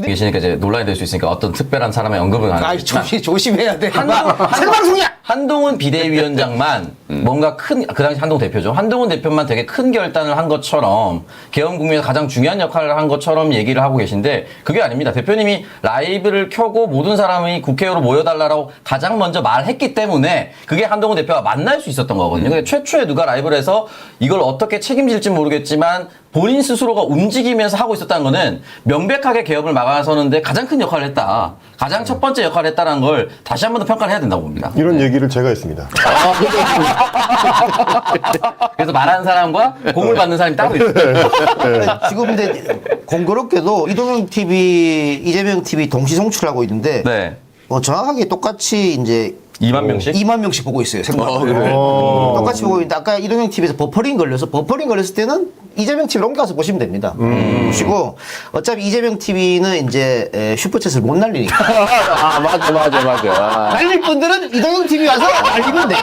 계시니까 이제 논란이 될 수 있으니까 어떤 특별한 사람의 언급은 안 아, 하겠지만 조심, 조심해야 돼. 한동훈, 생방송이야! 한동훈 비대위원장만 뭔가 큰, 그 당시 한동훈 대표죠. 한동훈 대표만 되게 큰 결단을 한 것처럼 계엄국민에서 가장 중요한 역할을 한 것처럼 얘기를 하고 계신데 그게 아닙니다. 대표님이 라이브를 켜고 모든 사람이 국회로 모여달라고 가장 먼저 말했기 때문에 그게 한동훈 대표가 만날 수 있었던 거거든요. 근데 최초에 누가 라이브를 해서 이걸 어떻게 책임질지 모르겠지만 본인 스스로가 움직이면서 하고 있었다는 거는 명백하게 개업을 막아서는데 가장 큰 역할을 했다. 가장 첫 번째 역할을 했다는 걸 다시 한 번 더 평가를 해야 된다고 봅니다. 이런 얘기 를 제가 했습니다. 그래서 말하는 사람과 공을 받는 사람이 따로 있어요. 지금 근데 공교롭게도 이동영 TV, 이재명 TV 동시 송출하고 있는데 네. 어, 정확하게 똑같이 이제 2만 명씩? 2만 명씩 보고 있어요. 생방송. 어. 똑같이 보고 있는데 아까 이동영 TV에서 버퍼링 걸려서 버퍼링 걸렸을 때는 이재명 TV로 옮겨서 보시면 됩니다. 보시고 어차피 이재명 TV는 이제 에, 슈퍼챗을 못 날리니까 아, 맞아, 맞아, 맞아. 아. 날릴 분들은 이동영 TV 와서 날리면 돼.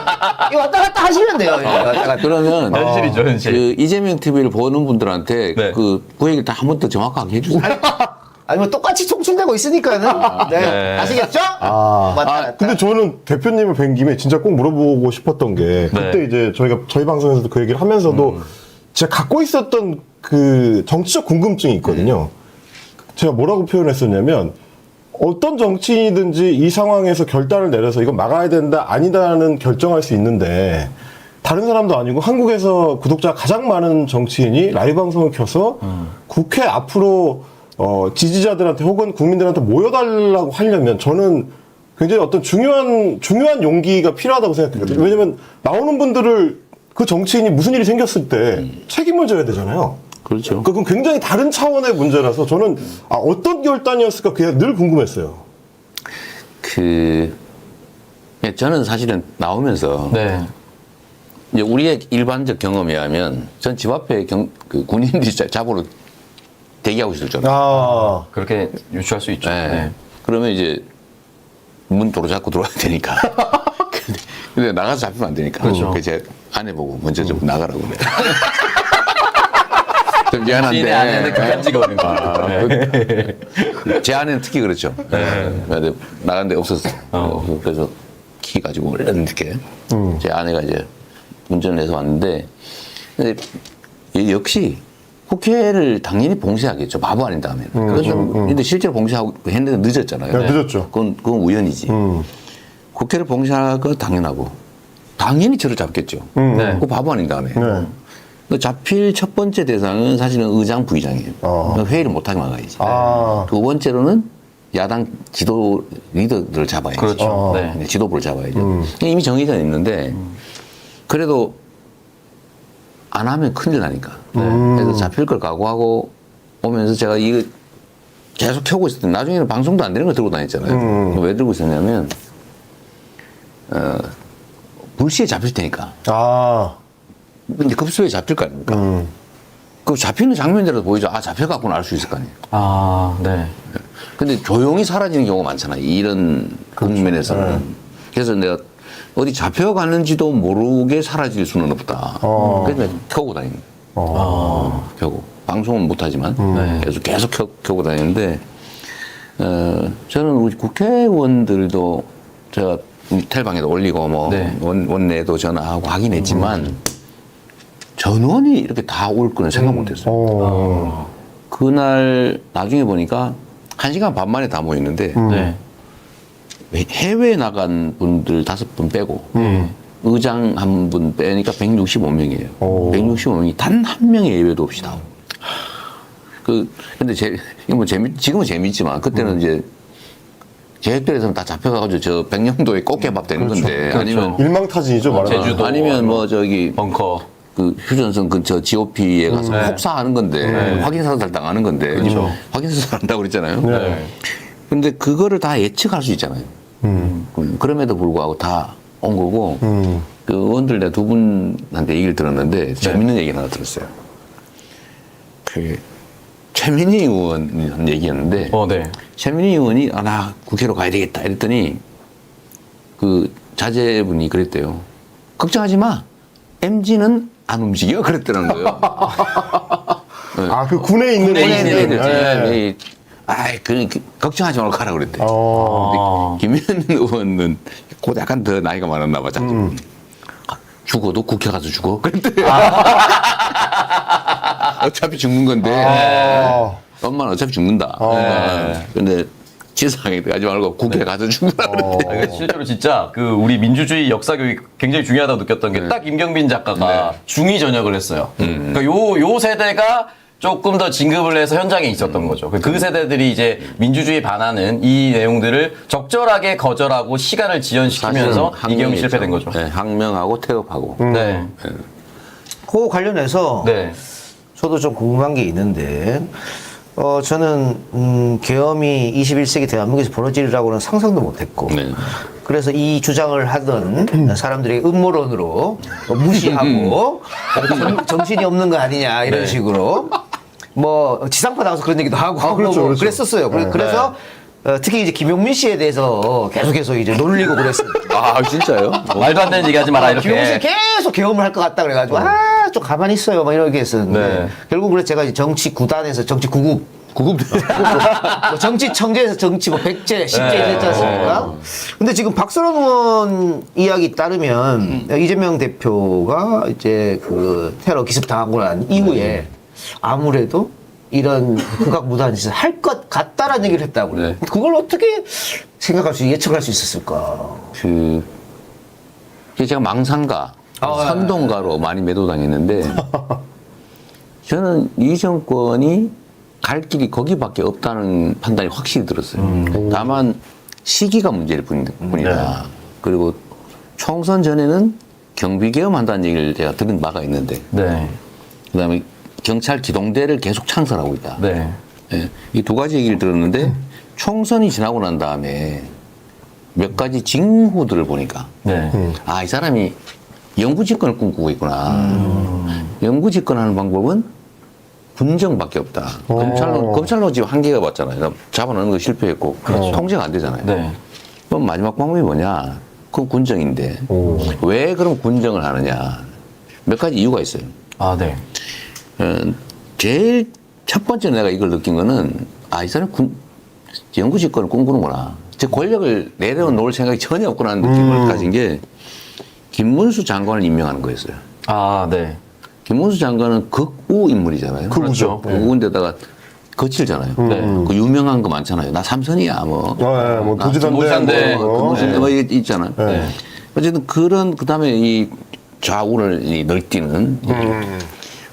이거 왔다 갔다 하시면 돼요. 왔다 갔다. 그러면 현실이죠, 현실. 그 이재명 TV를 보는 분들한테 네. 그, 그 얘기를 다 한 번 더 정확하게 해주세요. 아니면 똑같이 송출되고 있으니까는 네. 네. 아시겠죠? 아, 왔다 아, 갔다. 근데 저는 대표님을 뵌 김에 진짜 꼭 물어보고 싶었던 게 그때 네. 이제 저희가 저희 방송에서도 그 얘기를 하면서도 제가 갖고 있었던 그 정치적 궁금증이 있거든요. 제가 뭐라고 표현했었냐면 어떤 정치인이든지 이 상황에서 결단을 내려서 이거 막아야 된다 아니다는 결정할 수 있는데 다른 사람도 아니고 한국에서 구독자 가장 많은 정치인이 라이브 방송을 켜서 국회 앞으로 어, 지지자들한테 혹은 국민들한테 모여달라고 하려면 저는 굉장히 어떤 중요한 중요한 용기가 필요하다고 생각해요. 왜냐면 나오는 분들을 그 정치인이 무슨 일이 생겼을 때 책임을 져야 되잖아요. 그렇죠. 그건 굉장히 다른 차원의 문제라서 저는 아, 어떤 결단이었을까 그게 늘 궁금했어요. 그, 예, 저는 사실은 나오면서 네. 이제 우리의 일반적 경험에 의하면 전 집 앞에 경, 그 군인들이 자- 잡으러 대기하고 있었잖아요. 아, 그렇게 유추할 수 있죠. 네. 네. 그러면 이제 문 도로 잡고 들어와야 되니까. 근데, 근데 나가서 잡히면 안 되니까. 그렇죠. 그래서 제 아내 보고 먼저 좀 나가라고 그래. 좀 아내는 미안한데. 극한 직업입니다. 네. 제 아내는 특히 그렇죠. 근데 나간 데 없었어. 요 그래서 키 가지고 얼른 이렇게 제 아내가 이제 운전을 해서 왔는데 근데 이 역시 국회를 당연히 봉쇄하겠죠. 바보 아닌 다음에. 그래서 근데 실제로 봉쇄하고 했는데 늦었잖아요. 네, 늦었죠. 그건 그건 우연이지. 음. 국회를 봉쇄하고 당연하고 당연히 저를 잡겠죠. 네. 그 바보 아닌 다음에. 네. 그 잡힐 첫 번째 대상은 사실은 의장 부의장이에요. 어. 회의를 못하게 막아야지. 아. 두 번째로는 야당 지도 리더들을 잡아야지. 그렇죠. 어. 네. 네, 지도부를 잡아야죠. 음. 이미 정해져 있는데 그래도 안 하면 큰일 나니까. 음. 그래서 잡힐 걸 각오하고 오면서 제가 이거 계속 켜고 있었더니 나중에는 방송도 안 되는 걸 들고 다녔잖아요. 음. 왜 들고 있었냐면 어, 불시에 잡힐 테니까. 아, 근데 급수에 잡힐 거 아닙니까? 음. 그 잡히는 장면이라도 보이죠. 아, 잡혀갖고는 알 수 있을 거 아니에요. 아, 네. 근데 조용히 사라지는 경우가 많잖아요. 이런 국면에서는. 네. 그래서 내가 어디 잡혀가는지도 모르게 사라질 수는 없다. 어. 그래서 켜고 다니는 거예요. 어. 켜고. 방송은 못하지만 네. 계속 계속 켜, 켜고 다니는데 어, 저는 우리 국회의원들도 제가 텔방에도 올리고 뭐 네. 원, 원내도 전화하고 하긴 했지만 전원이 이렇게 다 올 거는 생각 못했어요. 어. 그날 나중에 보니까 한 시간 반 만에 다 모였는데 네. 해외 나간 분들 다섯 분 빼고 음. 의장 한 분 빼니까 165명이에요. 오. 165명이 단 한 명의 예외도 없이 다. 그 근데 제 이거 뭐 재미 지금은 재밌지만 그때는 이제 계획대로서는 다 잡혀가지고 저 백령도에 꽃게밥 되는 건데 아니면 일망타진이죠, 말하자면. 제주도. 아니면 뭐 저기 벙커. 그 휴전선 근처 GOP에 가서 네. 폭사하는 건데 확인 사살 당하는 건데 그렇죠. 확인 사살 한다고 그랬잖아요. 네. 근데 그거를 다 예측할 수 있잖아요. 음. 음, 그럼에도 불구하고 다 온 거고 음. 그 의원들 내가 두 분한테 얘기를 들었는데 재밌는 얘기 하나 들었어요. 그 최민희 의원 한 얘기였는데 어, 네. 최민희 의원이 아, 나 국회로 가야 되겠다 이랬더니 그 자제분이 그랬대요. 걱정하지 마. MG는 안 움직여 그랬더라는 거예요. 아, 그 군에 있는 군에. 있는 애들. 네. 네. 아이, 그, 그 걱정하지 말고 가라 그랬대. 어. 아. 김현 의원은 곧 약간 더 나이가 많았나 봐, 자기. 음. 아, 죽어도 국회 가서 죽어? 그랬대. 아. 어차피 죽는 건데. 아. 엄마는 어차피 죽는다. 네. 근데 지상에 가지 말고 국회 가서 죽는다 어. 그랬대. 아, 그러니까 실제로 진짜 그 우리 민주주의 역사 교육 굉장히 중요하다고 느꼈던 게 딱 임경빈 작가가 중위 전역을 했어요. 그러니까 요, 요 세대가 조금 더 진급을 해서 현장에 있었던 거죠. 그 세대들이 이제 민주주의 반하는 이 내용들을 적절하게 거절하고 시간을 지연시키면서 사실은 이경이. 실패된 거죠. 네, 항명하고 태업하고. 네. 그 관련해서 네. 저도 좀 궁금한 게 있는데, 어, 저는, 음, 계엄이 21세기 대한민국에서 벌어지리라고는 상상도 못 했고, 네. 그래서 이 주장을 하던 사람들의 음모론으로 무시하고, 정, 정신이 없는 거 아니냐, 이런 네. 식으로. 뭐, 지상파 나가서 그런 얘기도 하고, 아, 그렇죠, 뭐 그렇죠. 그랬었어요. 그래- 네. 그래서, 어, 특히 이제 김용민 씨에 대해서 계속해서 이제 놀리고 그랬습니다. 아, 진짜요? 말도 안 되는 얘기 하지 마라, 김용민 씨 이렇게. 계속 계엄을 할 것 같다 그래가지고 아 좀 가만히 있어요 막 이렇게 했었는데 네. 결국 그래서 제가 이제 정치 구단에서 정치 구급 구급. 뭐 정치 청재에서 정치 뭐 백제 십제 네. 이랬지 않습니까? 근데 지금 박선원 의원 이야기 따르면 이재명 대표가 이제 그 테러 기습 당하고 난 이후에 아무래도 이런 극악 무도한 짓을 할것 같다라는 얘기를 했다고. 네. 그걸 어떻게 생각할 수 예측할 수 있었을까? 그, 이게 제가 망상가, 아, 선동가로 많이 매도당했는데, 저는 이 정권이 갈 길이 거기밖에 없다는 판단이 확실히 들었어요. 다만 시기가 문제일 뿐- 뿐이다. 그리고 총선 전에는 경비개엄 한다는 얘기를 제가 들은 바가 있는데, 네. 그 다음에 경찰 기동대를 계속 창설하고 있다. 네. 이두 가지 얘기를 들었는데 총선이 지나고 난 다음에 몇 가지 징후들을 보니까 네. 아이 사람이 영구 집권을 꿈꾸고 있구나. 영구 집권하는 방법은 군정밖에 없다. 검찰로 검찰로 지금 한계가 왔잖아요. 잡아넣는 거 실패했고 통제가 안 되잖아요. 네. 그럼 마지막 방법이 뭐냐? 그건 군정인데 왜 그럼 군정을 하느냐? 몇 가지 이유가 있어요. 아, 네. 어, 제일 첫 번째 내가 이걸 느낀 거는 아 이 사람 군 영구 집권을 꿈꾸는구나. 제 권력을 내려놓을 생각이 전혀 없구나 하는 느낌을 가진 게 김문수 장관을 임명하는 거였어요. 아, 네. 김문수 장관은 극우 인물이잖아요. 그렇죠. 극우인데다가 거칠잖아요. 네. 그 유명한 거 많잖아요. 나 삼선이야 뭐. 네, 뭐나 도지단대 도지단대. 뭐, 그 어. 무슨 뭐 이게 있잖아요. 네. 어쨌든 그런 그 다음에 이 좌우를 이 널뛰는 음.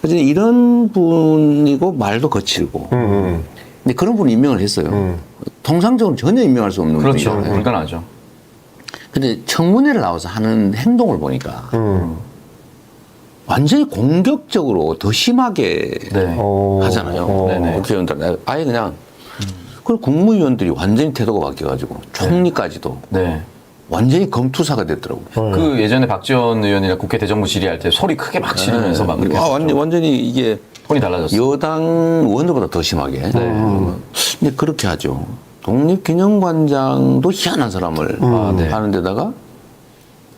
어쨌든 이런 분이고 말도 거칠고 음, 근데 그런 분 임명을 했어요. 통상적으로 전혀 임명할 수 없는 그렇죠. 분이잖아요. 불가능하죠. 근데 청문회를 나와서 하는 행동을 보니까 음. 완전히 공격적으로 더 심하게 네. 어. 하잖아요. 어. 네네. 국회의원들 아예 그냥 그 국무위원들이 완전히 태도가 바뀌어가지고 총리까지도 네. 완전히 검투사가 됐더라고요. 그 예전에 박지원 의원이랑 국회 대정부 질의할 때 소리 크게 막 지르면서 막 그렇게 아. 완전, 완전히 이게 톤이 달라졌어요. 여당 의원들보다 더 심하게. 근데 그렇게 하죠. 독립기념관장도 희한한 사람을 아, 네. 하는 데다가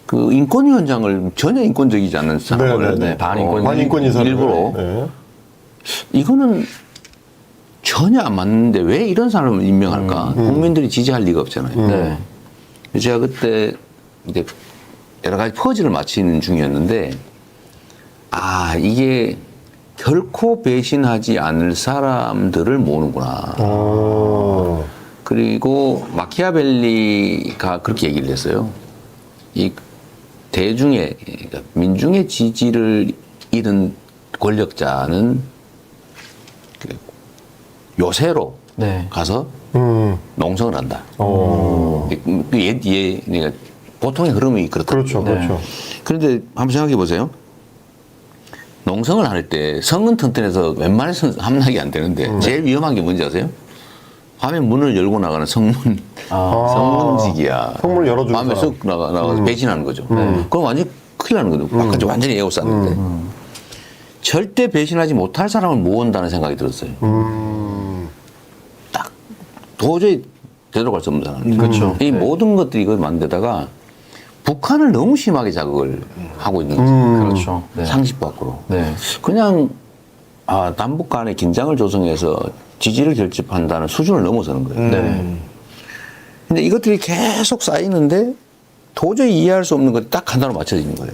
그 인권위원장을 전혀 인권적이지 않는 사람을 네, 네, 반인권. 반인권 인사를 일부러 네. 이거는 전혀 안 맞는데 왜 이런 사람을 임명할까? 국민들이 지지할 리가 없잖아요. 네. 제가 그때 이제 여러 가지 퍼즐을 맞히는 중이었는데 아 이게 결코 배신하지 않을 사람들을 모으는구나. 어. 그리고 마키아벨리가 그렇게 얘기를 했어요. 이 대중의 그러니까 민중의 지지를 잃은 권력자는 그 요새로 네. 가서 음. 농성을 한다. 어. 그 예, 예, 그러니까 보통의 흐름이 그렇다. 그렇죠, 그렇죠. 그런데 한번 생각해 보세요. 농성을 할 때 성은 튼튼해서 웬만해서는 함락이 안 되는데 제일 위험한 게 뭔지 아세요? 밤에 문을 열고 나가는 성문, 성문직이야. 성문을 열어주는 밤에. 쑥 나가, 나가서 배신하는 거죠. 그럼 완전 큰일 나는 거죠. 바깥에 완전히 에워쌌는데. 절대 배신하지 못할 사람을 모은다는 생각이 들었어요. 딱 도저히 되돌아갈 수 없는 사람. 그렇죠. 이 모든 것들이 이걸 만들다가 북한을 너무 심하게 자극을 하고 있는 거죠. 그렇죠. 네. 상식 밖으로. 네. 그냥 아, 남북 간의 긴장을 조성해서 지지를 결집한다는 수준을 넘어서는 거예요. 네. 근데 이것들이 계속 쌓이는데 도저히 이해할 수 없는 것이 딱 하나로 맞춰지는 거예요.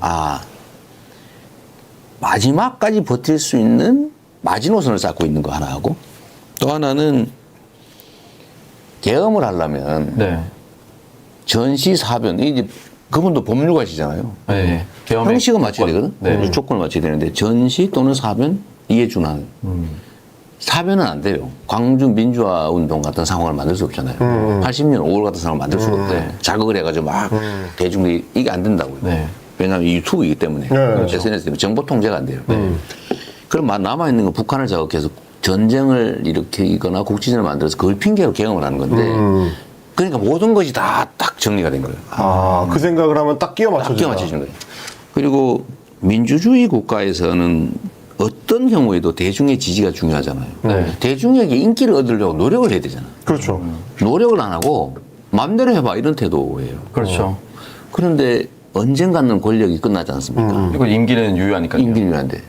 아, 마지막까지 버틸 수 있는 마지노선을 쌓고 있는 거 하나하고 또 하나는 계엄을 하려면 네. 전시 사변 이제 그분도 법률가시잖아요. 네. 계엄의 형식은 맞춰야 되거든. 네. 네. 조건을 맞춰야 되는데 전시 또는 사변 이에 준하는 사변은 안 돼요. 광주 민주화 운동 같은 상황을 만들 수 없잖아요. 80년 5월 같은 상황을 만들 수가 없대. 자극을 해가지고 막 대중들이 이게 안 된다고요. 네. 왜냐하면 이 유튜브이기 때문에 그렇죠. SNS 때문에 정보 통제가 안 돼요. 그럼 남아 있는 건 북한을 자극해서 전쟁을 일으키거나 국지전을 만들어서 그걸 핑계로 개혁을 하는 건데. 그러니까 모든 것이 다 딱 정리가 된 거예요. 아, 그 생각을 하면 딱 끼워 딱 맞춰진다. 끼워 맞추시는 거예요. 그리고 민주주의 국가에서는 어떤 경우에도 대중의 지지가 중요하잖아요. 네. 대중에게 인기를 얻으려고 노력을 해야 되잖아. 그렇죠. 노력을 안 하고 마음대로 해봐 이런 태도예요. 그렇죠. 그런데 언젠가는 권력이 끝나지 않습니까? 그리고 임기는 유효하니까요. 임기를 위한데.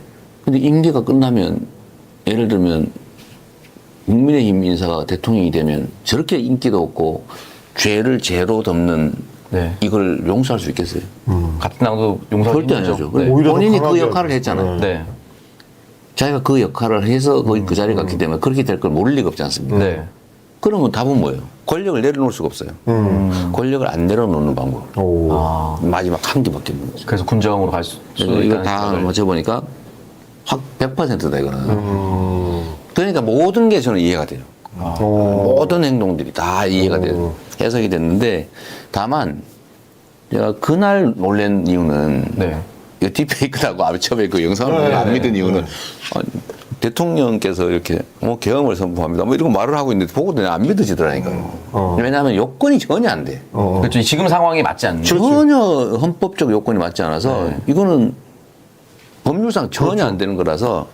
근데 임기가 끝나면 예를 들면 국민의힘 인사가 대통령이 되면 저렇게 인기도 없고 죄를 죄로 덮는 네. 이걸 용서할 수 있겠어요? 같은 당도 용서하기 절대 안. 하죠. 네. 오히려 더 본인이 그 강하게 역할을. 했잖아요. 네. 자기가 그 역할을 해서 거기 그 자리에 갔기 때문에 그렇게 될 걸 모를 리가 없지 않습니까? 네. 그러면 답은 뭐예요? 권력을 내려놓을 수가 없어요. 권력을 안 내려놓는 방법. 오. 아, 마지막 한 개밖에 없는 거죠. 그래서 군정으로 갈 수, 그래서 이거 있다는 다 거를. 맞춰보니까 확 100%다 이거는. 음. 그러니까 모든 게 저는 이해가 돼요. 오. 모든 행동들이 다 이해가 돼요. 해석이 됐는데 다만 제가 그날 놀란 이유는 네. 이 딥페이크라고 처음에 그 영상을 네, 안 네, 믿은 이유는 아니, 대통령께서 이렇게 뭐 계엄을 선포합니다. 뭐 이런 거 말을 하고 있는데 보고도 안 믿어지더라니까요. 어. 왜냐하면 요건이 전혀 안 돼. 어. 그렇죠. 지금 상황이 맞지 않는. 전혀 헌법적 요건이 맞지 않아서 네. 이거는 법률상 전혀 안 되는 거라서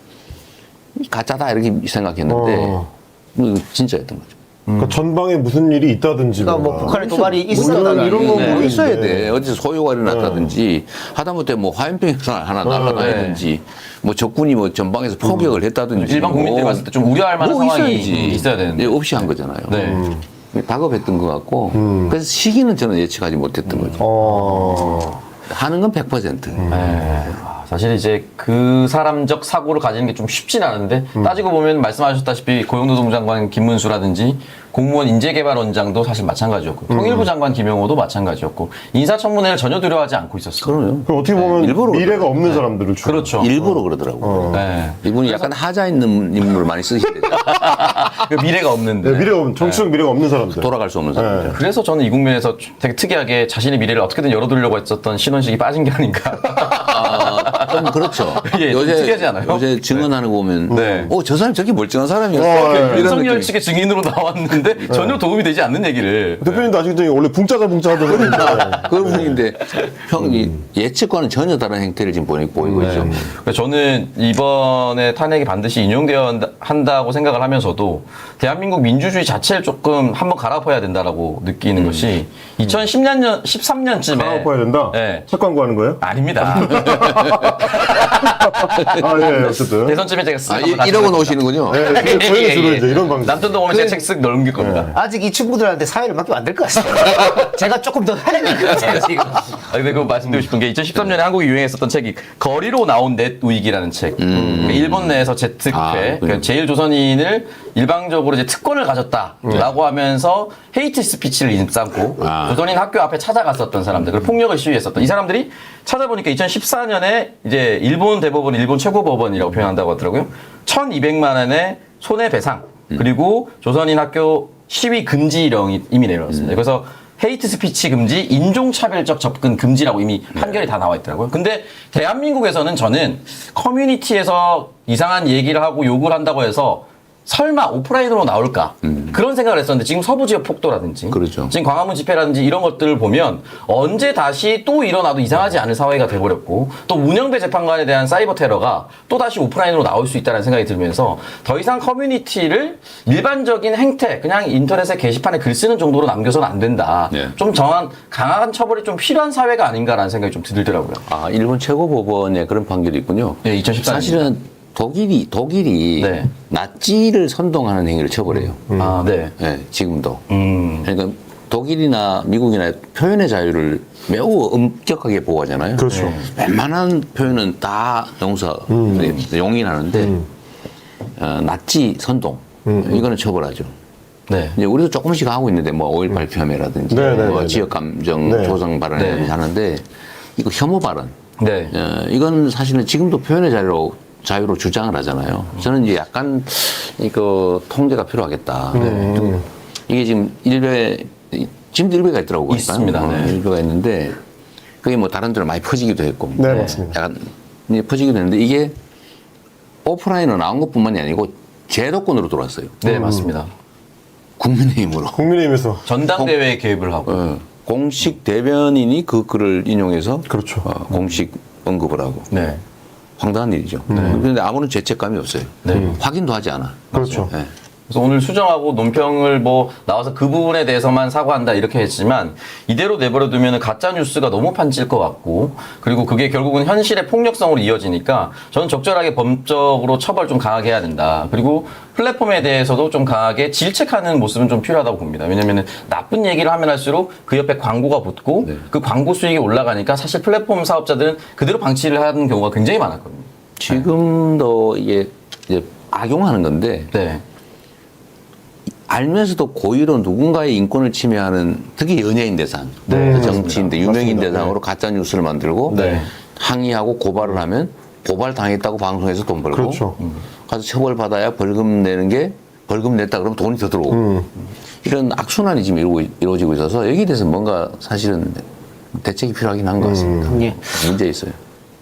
가짜다 이렇게 생각했는데 어. 뭐 이거 진짜였던 거죠. 그러니까 전방에 무슨 일이 있다든지. 그러니까 뭐 뭔가. 북한의 도발이 뭐 있어야 이런, 이런 거뭐 모르겠는데. 있어야 돼. 어디서 소요가 일어났다든지 하다못해 뭐 화염병이 하나 날아다니든지 뭐 적군이 뭐 전방에서 포격을 했다든지 일반 국민들이 뭐 봤을 때 좀 우려할 만한 상황이 있어야지. 있어야 되는데. 네, 없이 한 거잖아요. 네. 다급했던 것 같고 그래서 시기는 저는 예측하지 못했던 거죠. 어. 하는 건 100%. 네. 아, 사실 이제 그 사람적 사고를 가지는 게 좀 쉽진 않은데 따지고 보면 말씀하셨다시피 고용노동부 장관 김문수라든지 공무원 인재개발원장도 사실 마찬가지였고 통일부 장관 김영호도 마찬가지였고 인사청문회를 전혀 두려워하지 않고 있었어요. 그럼요. 그 어떻게 보면 일부러 미래가 없는 사람들을 주. 그렇죠. 일부러 그러더라고요. 네. 이분이 약간 하자 있는 인물을 많이 쓰시대요. 그 미래가 없는데. 네, 미래가 없는, 정치적 미래가 없는 사람들. 돌아갈 수 없는 사람이죠. 그래서 저는 이 국면에서 되게 특이하게 자신의 미래를 어떻게든 열어두려고 했었던 신원식이 빠진 게 아닌가. 아, 좀 그렇죠. 예, 좀 특이하지 않아요? 요새 증언하는 거 보면, 네. 어, 저 사람 저렇게 멀쩡한 사람이었어. 어, 예. 이런 윤석열 느낌. 측의 증인으로 나왔는데 전혀 도움이 되지 않는 얘기를. 대표님도 아시겠지 원래 붕짜자 붕짜 하던 분인데. 그런 분인데, 형이 예측과는 전혀 다른 행태를 지금 보이- 보이고 있죠. 그러니까 저는 이번에 탄핵이 반드시 인용되어야 한다- 한다고 생각을 하면서도 대한민국 민주주의 자체를 조금 한번 갈아엎어야 된다라고 느끼는 것이 2010년, 13년쯤에. 강압해야 된다? 네. 책 광고하는 거예요? 아닙니다. 아, 예, 어쨌든. 대선쯤에 제가 쓱 아, 한번 이, 이러고 보겠습니다. 노시는군요. 예, 그- 저희는 주로 이제 이런 방송. 남편도 오면 제가 책쓱 넘길 겁니다. 아직 이 친구들한테 사회를 맡기면 안 될 것 같습니다. 제가 조금 더될것 같아요, 지금. 아, 근데 그거 말씀드리고 싶은 게 2013년에 한국이 유행했었던 책이 거리로 나온 넷 위기라는 책. 그러니까 일본 내에서 제특회, 아, 그래요? 그러니까 제일 조선인을 일방적으로 이제 특권을 가졌다라고 하면서 헤이트 스피치를 일삼고 아. 조선인 학교 앞에 찾아갔었던 사람들, 그리고 폭력을 시위했었던 이 사람들이 찾아보니까 2014년에 이제 일본 대법원, 일본 최고 법원이라고 표현한다고 하더라고요. 1,200만 원의 손해배상 그리고 조선인 학교 시위 금지령이 이미 내려왔습니다. 그래서 헤이트 스피치 금지, 인종차별적 접근 금지라고 이미 판결이 다 나와 있더라고요. 근데 대한민국에서는 저는 커뮤니티에서 이상한 얘기를 하고 욕을 한다고 해서 설마 오프라인으로 나올까 그런 생각을 했었는데 지금 서부 지역 폭도라든지 그렇죠. 지금 광화문 집회라든지 이런 것들을 보면 언제 다시 또 일어나도 이상하지 않은 사회가 돼버렸고 또 문영배 재판관에 대한 사이버 테러가 또 다시 오프라인으로 나올 수 있다는 생각이 들면서 더 이상 커뮤니티를 일반적인 행태 그냥 인터넷에 게시판에 글 쓰는 정도로 남겨서는 안 된다. 네. 좀 정한 강한 처벌이 좀 필요한 사회가 아닌가라는 생각이 좀 들더라고요. 아, 일본 최고 법원에 그런 판결이 있군요. 예, 2014 년. 사실은 독일이 독일이 네. 나치를 선동하는 행위를 처벌해요. 아, 네. 예, 지금도. 음. 그러니까 독일이나 미국이나 표현의 자유를 매우 엄격하게 보호하잖아요. 그렇죠. 네. 웬만한 표현은 다 용서, 용인하는데 어, 나치 선동 이거는 처벌하죠. 네. 이제 우리도 조금씩 하고 있는데 뭐5.18 폄훼라든지 네, 네, 뭐 네, 지역 감정 네. 조성 발언을 네. 하는데 이거 혐오 발언. 네. 어, 이건 사실은 지금도 표현의 자유로 자유로 주장을 하잖아요. 저는 이제 약간 이거 통제가 필요하겠다. 네. 이게 지금 일베 지금도 일베가 있더라고요. 있습니다. 어, 네. 일베가 있는데 그게 뭐 다른 데로 많이 퍼지기도 했고. 네, 맞습니다. 약간 이제 퍼지기도 했는데 이게 오프라인으로 나온 것뿐만이 아니고 제도권으로 들어왔어요. 네, 맞습니다. 국민의힘으로. 국민의힘에서 전당대회에 개입을 하고. 어, 공식 대변인이 그 글을 인용해서 그렇죠. 어, 공식 언급을 하고 네. 황당한 일이죠. 그런데 아무런 죄책감이 없어요. 네. 확인도 하지 않아. 그렇죠. 네. 그래서 오늘 수정하고 논평을 뭐 나와서 그 부분에 대해서만 사과한다 이렇게 했지만 이대로 내버려 두면 가짜 뉴스가 너무 판질 것 같고 그리고 그게 결국은 현실의 폭력성으로 이어지니까 저는 적절하게 법적으로 처벌 좀 강하게 해야 된다. 그리고 플랫폼에 대해서도 좀 강하게 질책하는 모습은 좀 필요하다고 봅니다. 왜냐면은 나쁜 얘기를 하면 할수록 그 옆에 광고가 붙고 네. 그 광고 수익이 올라가니까 사실 플랫폼 사업자들은 그대로 방치를 하는 경우가 굉장히 많았거든요. 지금도 이게 이제 악용하는 건데 네. 알면서도 고의로 누군가의 인권을 침해하는 특히 연예인 대상, 네, 정치인들, 맞습니다. 유명인 맞습니다. 대상으로 가짜 뉴스를 만들고 네. 항의하고 고발을 하면 고발 당했다고 방송에서 돈 벌고 그렇죠. 가서 처벌 받아야 벌금 내는 게 벌금 냈다 그러면 돈이 더 들어오고 음. 이런 악순환이 지금 이루고, 이루어지고 있어서 여기에 대해서 뭔가 사실은 대책이 필요하긴 한 것 같습니다. 예. 문제 있어요.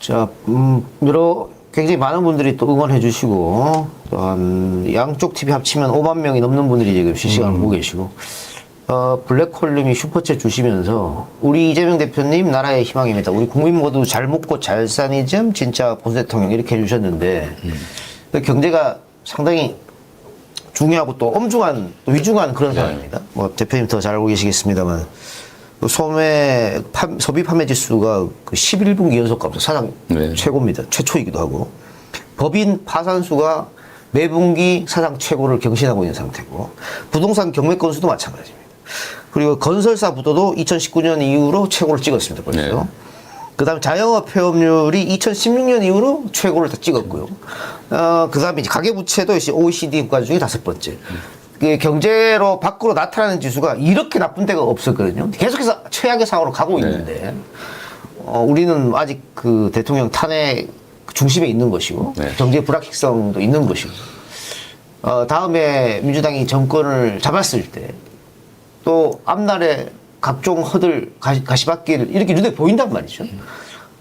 자, 음, 여러 굉장히 많은 분들이 또 응원해 주시고 또한 양쪽 TV 합치면 5만 명이 넘는 분들이 지금 실시간을 보고 계시고 어, 블랙홀님이 슈퍼챗 주시면서 우리 이재명 대표님 나라의 희망입니다. 우리 국민 모두 잘 먹고 잘 사니 즘 진짜 보수 대통령 이렇게 해주셨는데 그 경제가 상당히 중요하고 또 엄중한 또 위중한 그런 상황입니다. 뭐 대표님 더 잘 알고 계시겠습니다만 그 소매 판- 소비 판매 지수가 그 11분기 연속 감소 사상 네. 최고입니다. 최초이기도 하고 법인 파산 수가 매 분기 사상 최고를 경신하고 있는 상태고 부동산 경매 건수도 마찬가지입니다. 그리고 건설사 부도도 2019년 이후로 최고를 찍었습니다. 벌써. 네. 그다음 자영업 폐업률이 2016년 이후로 최고를 다 찍었고요. 어, 그다음에 이제 가계부채도 역시 OECD 국가 중에 다섯 번째. 그 경제로 밖으로 나타나는 지수가 이렇게 나쁜 데가 없었거든요. 계속해서 최악의 상황으로 가고 있는데 어, 우리는 아직 그 대통령 탄핵 중심에 있는 것이고 네. 경제 불확실성도 있는 것이고 어, 다음에 민주당이 정권을 잡았을 때 또 앞날에 각종 허들 가시, 가시밭길 이렇게 눈에 보인단 말이죠.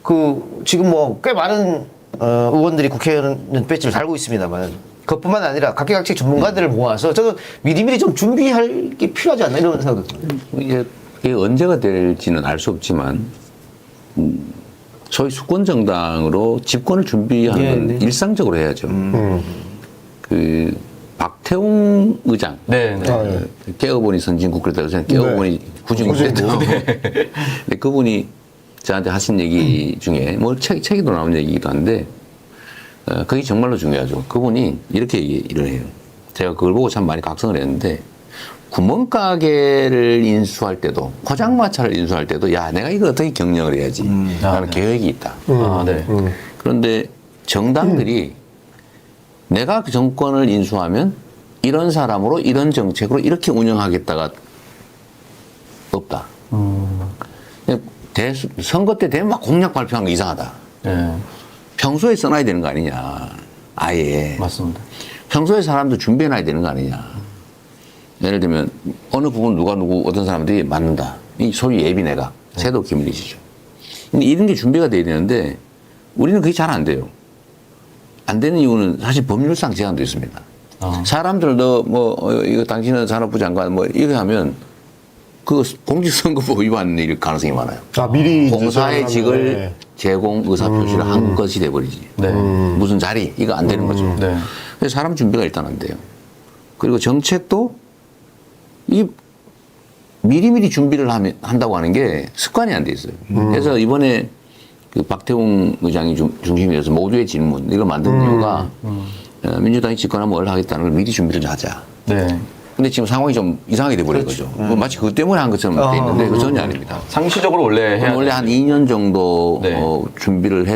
그 지금 뭐 꽤 많은 어, 의원들이 국회의원 배지를 달고 있습니다만 그것뿐만 아니라 각계각층 전문가들을 모아서 저는 미리미리 좀 준비할 게 필요하지 않나 이런 생각이 듭니다. 이게, 이게 언제가 될지는 알 수 없지만 음, 소위 수권 정당으로 집권을 준비하는 예, 건 네. 일상적으로 해야죠. 음. 그 박태웅 의장 네. 네. 아, 예. 깨어보니 선진국 그랬다고 저는 깨어보니 구중국 구중국. 됐다고. 근데 그분이 저한테 하신 얘기 중에 뭐 책, 책에도 나온 얘기기도 한데 어, 그게 정말로 중요하죠. 그분이 이렇게 얘기를 해요. 제가 그걸 보고 참 많이 각성을 했는데 구멍가게를 인수할 때도 포장마차를 인수할 때도 야 내가 이거 어떻게 경영을 해야지 아, 라는 네. 계획이 있다. 아, 네. 그런데 정당들이 내가 그 정권을 인수하면 이런 사람으로 이런 정책으로 이렇게 운영하겠다가 없다. 그냥 대수- 선거 때 되면 막 공약 발표한 거 이상하다. 네. 평소에 써놔야 되는 거 아니냐. 아예. 맞습니다. 평소에 사람도 준비해놔야 되는 거 아니냐. 예를 들면 어느 부분 누가 누구 어떤 사람들이 맞는다. 이 소위 예비 내각, 세도 기밀이시죠. 근데 이런 게 준비가 돼야 되는데 우리는 그게 잘 안 돼요. 안 되는 이유는 사실 법률상 제한도 있습니다. 아. 사람들도 뭐 어, 이거 당신은 산업부 장관 뭐 이렇게 하면 그 공직선거법 위반 일 가능성이 많아요. 아, 미리 공사의 직을 네. 제공 의사 표시를 음. 한 것이 돼버리지. 네. 무슨 자리 이거 안 되는 거죠. 네. 그래서 사람 준비가 일단 안 돼요. 그리고 정책도 이 미리미리 준비를 하면, 한다고 하는 게 습관이 안 돼 있어요. 그래서 이번에 그 박태웅 의장이 중, 중심이 돼서 모두의 질문 이걸 만든 음. 이유가 어, 민주당이 집권하면 뭘 하겠다는 걸 미리 준비를 좀 하자. 네. 근데 지금 상황이 좀 이상하게 돼버린 그렇죠. 거죠. 뭐 마치 그것 때문에 한 것처럼 돼 있는데 그 전혀 아닙니다. 상시적으로 원래 해야 원래 돼. 한 2년 정도 네. 어, 준비를 해서